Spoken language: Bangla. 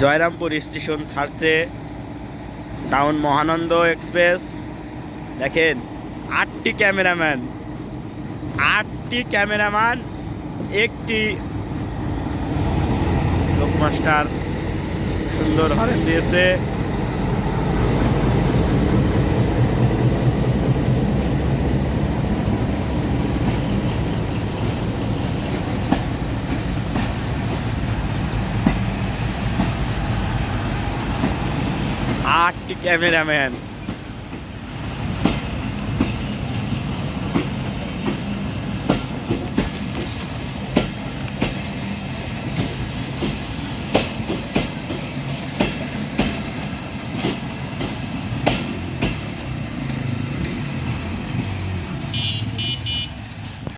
জয়রামপুর স্টেশন ছাড়ছে টাউন মহানন্দ এক্সপ্রেস। দেখেন, আটটি ক্যামেরাম্যান আটটি ক্যামেরাম্যান, একটি লোকমাস্টার সুন্দর হরেন দিয়েছে। Arctic Avenue, man.